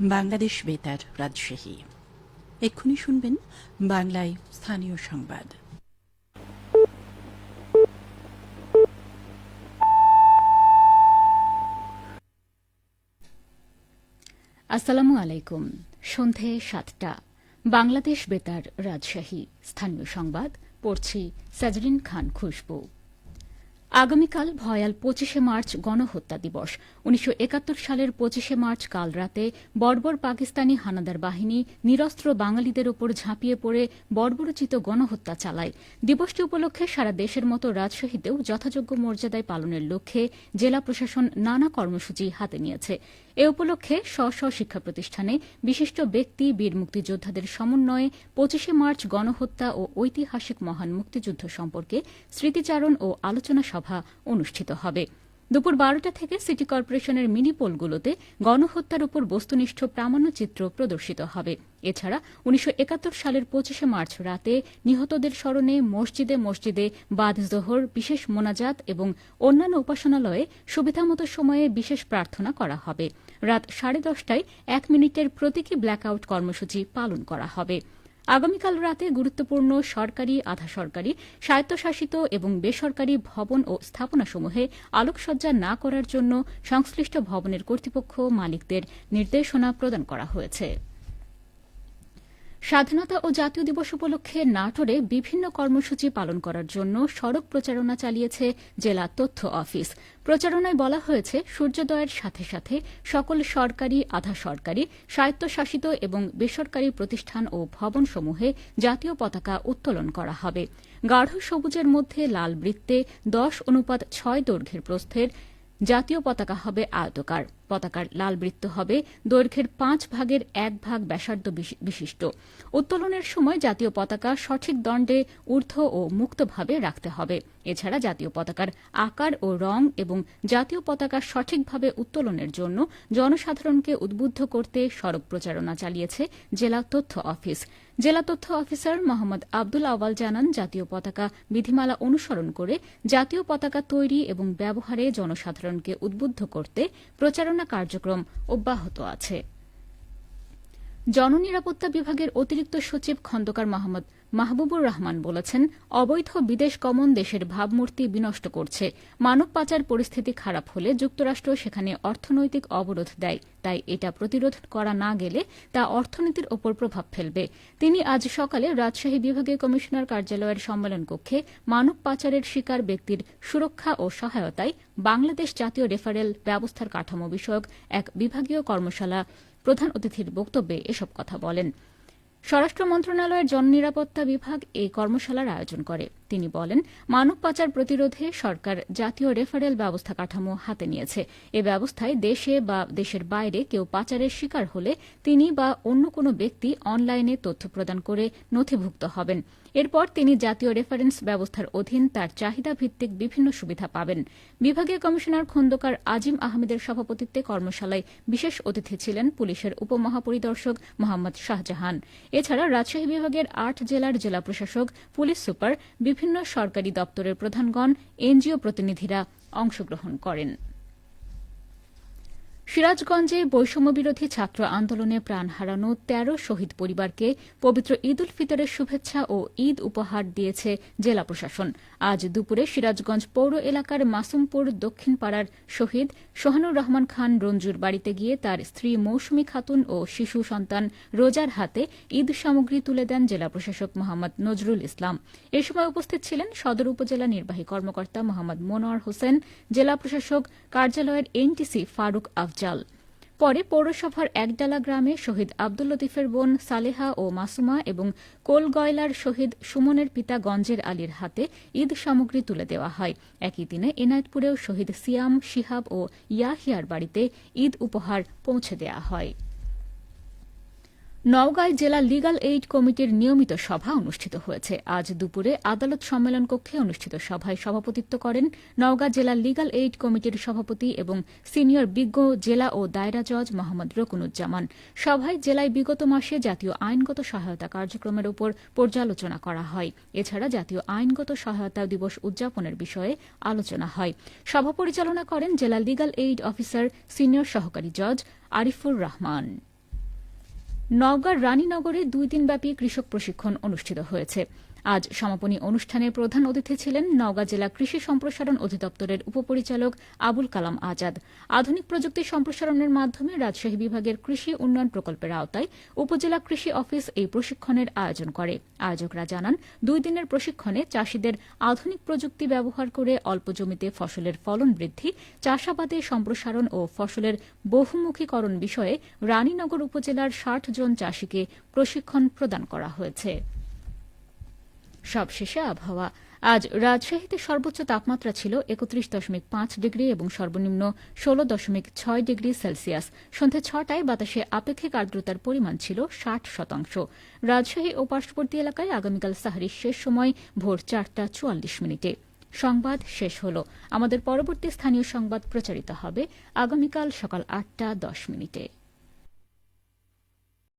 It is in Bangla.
বাংলাদেশ বেতার রাজশাহী। এক্ষুনি শুনবেন বাংলায় স্থানীয় সংবাদ। আসসালামু আলাইকুম। সন্ধে সাতটা। বাংলাদেশ বেতার রাজশাহী। স্থানীয় সংবাদ, পড়ছি সাজরিন খান খুশবু। আগামীকাল ভয়াল পঁচিশে মার্চ গণহত্যা দিবস। উনিশশো একাত্তর সালের পঁচিশে মার্চ কাল রাতে বর্বর পাকিস্তানি হানাদার বাহিনী নিরস্ত্র বাঙালিদের ওপর ঝাঁপিয়ে পড়ে বর্বরচিত গণহত্যা চালায়। দিবসটি উপলক্ষে সারা দেশের মতো রাজশাহীতেও যথাযোগ্য মর্যাদায় পালনের লক্ষ্যে জেলা প্রশাসন নানা কর্মসূচি হাতে নিয়েছে। এ উপলক্ষে স্ব স্ব শিক্ষা প্রতিষ্ঠানে বিশিষ্ট ব্যক্তি, বীর মুক্তিযোদ্ধাদের সমন্বয়ে পঁচিশে মার্চ গণহত্যা ও ঐতিহাসিক মহান মুক্তিযুদ্ধ সম্পর্কে স্মৃতিচারণ ও আলোচনা সভা অনুষ্ঠিত হবে। দুপুর বারোটা থেকে সিটি কর্পোরেশনের মিনি পোলগুলোতে গণহত্যার উপর বস্তুনিষ্ঠ প্রামাণ্যচিত্র প্রদর্শিত হবে। এছাড়া উনিশশো একাত্তর সালের পঁচিশে মার্চ রাতে নিহতদের স্মরণে মসজিদে মসজিদে বাদ জোহর, বিশেষ মোনাজাত এবং অন্যান্য উপাসনালয়ে সুবিধামতো সময়ে বিশেষ প্রার্থনা করা হবে। রাত সাড়ে দশটায় এক মিনিটের প্রতীকী ব্ল্যাকআউট কর্মসূচি পালন করা হবে। আগামীকাল রাতে গুরুত্বপূর্ণ সরকারি আধা সরকারি স্বায়ত্তশাসিত এবং বেসরকারি ভবন ও স্থাপনাসমূহে আলোকসজ্জা না করার জন্য সংশ্লিষ্ট ভবনের কর্তৃপক্ষ মালিকদের নির্দেশনা প্রদান করা হয়েছে। স্বাধীনতা ও জাতীয় দিবস উপলক্ষে নাটোরে বিভিন্ন কর্মসূচি পালন করার জন্য সড়ক প্রচারণা চালিয়েছে জেলা তথ্য অফিস। প্রচারণায় বলা হয়েছে, সূর্যোদয়ের সাথে সাথে সকল সরকারি, আধা সরকারি, স্বায়ত্তশাসিত এবং বেসরকারি প্রতিষ্ঠান ও ভবনসমূহে জাতীয় পতাকা উত্তোলন করা হবে। গাঢ় সবুজের মধ্যে লাল বৃত্তে দশ অনুপাত ছয় দৈর্ঘ্যের প্রস্থের জাতীয় পতাকা হবে আয়তকার। পতাকার লাল বৃত্ত হবে। দৈর্ঘ্যের পাঁচ ভাগের এক ভাগ ব্যাসার্ধ বিশিষ্ট। উত্তোলনের সময় জাতীয় পতাকা সঠিক দণ্ডে ঊর্ধ্ব ও মুক্তভাবে রাখতে হবে। এছাড়া জাতীয় পতাকার আকার ও রং এবং জাতীয় পতাকা সঠিকভাবে উত্তোলনের জন্য জনসাধারণকে উদ্বুদ্ধ করতে সড়ক প্রচারণা চালিয়েছে জেলা তথ্য অফিস। জেলা তথ্য অফিসার মোহাম্মদ আব্দুল আওয়াল জানান, জাতীয় পতাকা বিধিমালা অনুসরণ করে জাতীয় পতাকা তৈরি এবং ব্যবহারে জনসাধারণকে উদ্বুদ্ধ করতে প্রচারণা কার্যক্রম অব্যাহত আছে। জননিরাপত্তা বিভাগের অতিরিক্ত সচিব খন্দকার মোহাম্মদ মাহবুবুর রহমান বলেছেন, অবৈধ বিদেশ গমন দেশের ভাবমূর্তি বিনষ্ট করছে। মানব পাচার পরিস্থিতি খারাপ হলে যুক্তরাষ্ট্র সেখানে অর্থনৈতিক অবরোধ দেয়। তাই এটা প্রতিরোধ করা না গেলে তা অর্থনীতির ওপর প্রভাব ফেলবে। তিনি আজ সকালে রাজশাহী বিভাগীয় কমিশনার কার্যালয়ের সম্মেলন কক্ষে মানব পাচারের শিকার ব্যক্তির সুরক্ষা ও সহায়তায় বাংলাদেশ জাতীয় রেফারেল ব্যবস্থার কাঠামো বিষয়ক এক বিভাগীয় কর্মশালা প্রধান অতিথির বক্তব্যে এসব কথা বলেন। স্বরাষ্ট্র মন্ত্রণালয়ের জননিরাপত্তা বিভাগ এই কর্মশালার আয়োজন করে। তিনি বলেন, মানব পাচার প্রতিরোধে সরকার জাতীয় রেফারেল ব্যবস্থা কাঠামো হাতে নিয়েছে। এ ব্যবস্থায় দেশে বা দেশের বাইরে কেউ পাচারের শিকার হলে তিনি বা অন্য কোনো ব্যক্তি অনলাইনে তথ্য প্রদান করে নথিভুক্ত হবেন। এরপর তিনি জাতীয় রেফারেন্স ব্যবস্থার অধীন তার চাহিদা ভিত্তিক বিভিন্ন সুবিধা পাবেন। বিভাগীয় কমিশনার খন্দকার আজিম আহমেদের সভাপতিত্বে কর্মশালায় বিশেষ অতিথি ছিলেন পুলিশের উপমহাপরিদর্শক মোহাম্মদ শাহজাহান। এছাড়া রাজশাহী বিভাগের আট জেলার জেলা প্রশাসক, পুলিশ সুপার বিভিন্ন সরকারি দপ্তরের প্রধানগণ এনজিও প্রতিনিধিরা অংশগ্রহণ করেন। সিরাজগঞ্জে বৈষম্যবিরোধী ছাত্র আন্দোলনে প্রাণ হারানো তেরো শহীদ পরিবারকে পবিত্র ঈদ উল ফিতরের শুভেচ্ছা ও ঈদ উপহার দিয়েছে জেলা প্রশাসন। আজ দুপুরে সিরাজগঞ্জ পৌর এলাকার মাসুমপুর দক্ষিণ পাড়ার শহীদ সোহানুর রহমান খান রঞ্জুর বাড়িতে গিয়ে তার স্ত্রী মৌসুমী খাতুন ও শিশু সন্তান রোজার হাতে ঈদ সামগ্রী তুলে দেন জেলা প্রশাসক মোহাম্মদ নজরুল ইসলাম। এ সময় উপস্থিত ছিলেন সদর উপজেলা নির্বাহী কর্মকর্তা মোহাম্মদ মনোয়ার হোসেন, জেলা প্রশাসক কার্যালয়ের এনটিসি ফারুক আফজাল পরে পৌরসভার একডালা গ্রামে শহীদ আব্দুল লতিফের বোন সালেহা ও মাসুমা এবং কোলগয়লার শহীদ সুমনের পিতা গঞ্জের আলীর হাতে ঈদ সামগ্রী তুলে দেওয়া হয়। একই দিনে এনায়তপুরেও শহীদ সিয়াম, শিহাব ও ইয়াহিয়ার বাড়িতে ঈদ উপহার পৌঁছে দেওয়া হয়। নওগাঁয় জেলা লিগাল এইড কমিটির নিয়মিত সভা অনুষ্ঠিত হয়েছে। আজ দুপুরে আদালত সম্মেলন কক্ষে অনুষ্ঠিত সভায় সভাপতিত্ব করেন নওগাঁ জেলা লিগাল এইড কমিটির সভাপতি এবং সিনিয়র বিজ্ঞ জেলা ও দায়রা জজ মোহাম্মদ রকুনুজ্জামান। সভায় জেলায় বিগত মাসে জাতীয় আইনগত সহায়তা কার্যক্রমের উপর পর্যালোচনা করা হয়। এছাড়া জাতীয় আইনগত সহায়তা দিবস উদযাপনের বিষয়ে আলোচনা হয়। সভা পরিচালনা করেন জেলা লিগাল এইড অফিসার সিনিয়র সহকারী জজ আরিফুর রহমান। নওগাঁর রানীনগরে দুই দিনব্যাপী কৃষক প্রশিক্ষণ অনুষ্ঠিত হয়েছে। আজ সমাপনী অনুষ্ঠানে প্রধান অতিথি ছিলেন নওগাঁ জেলা কৃষি সম্প্রসারণ অধিদপ্তরের উপপরিচালক আবুল কালাম আজাদ। আধুনিক প্রযুক্তি সম্প্রসারণের মাধ্যমে রাজশাহী বিভাগের কৃষি উন্নয়ন প্রকল্পের আওতায় উপজেলা কৃষি অফিস এই প্রশিক্ষণের আয়োজন করে। আয়োজকরা জানান, দুই দিনের প্রশিক্ষণে চাষীদের আধুনিক প্রযুক্তি ব্যবহার করে অল্প জমিতে ফসলের ফলন বৃদ্ধি, চাষাবাদে সম্প্রসারণ ও ফসলের বহুমুখীকরণ বিষয়ে রানীনগর উপজেলার ষাট জন চাষীকে প্রশিক্ষণ প্রদান করা হয়েছে। সবশেষে আবহাওয়া। আজ রাজশাহীতে সর্বোচ্চ তাপমাত্রা ছিল একত্রিশ দশমিক পাঁচ ডিগ্রি এবং সর্বনিম্ন ষোল দশমিক ছয় ডিগ্রি সেলসিয়াস। সন্ধে ছটায় বাতাসে আপেক্ষিক আর্দ্রতার পরিমাণ ছিল ষাট শতাংশ। রাজশাহী ও পার্শ্ববর্তী এলাকায় আগামীকাল সাহারির শেষ সময় ভোর চারটা চুয়াল্লিশ মিনিটে। সংবাদ শেষ হল। আমাদের পরবর্তী স্থানীয় সংবাদ প্রচারিত হবে আগামীকাল সকাল আটটা দশ মিনিটে।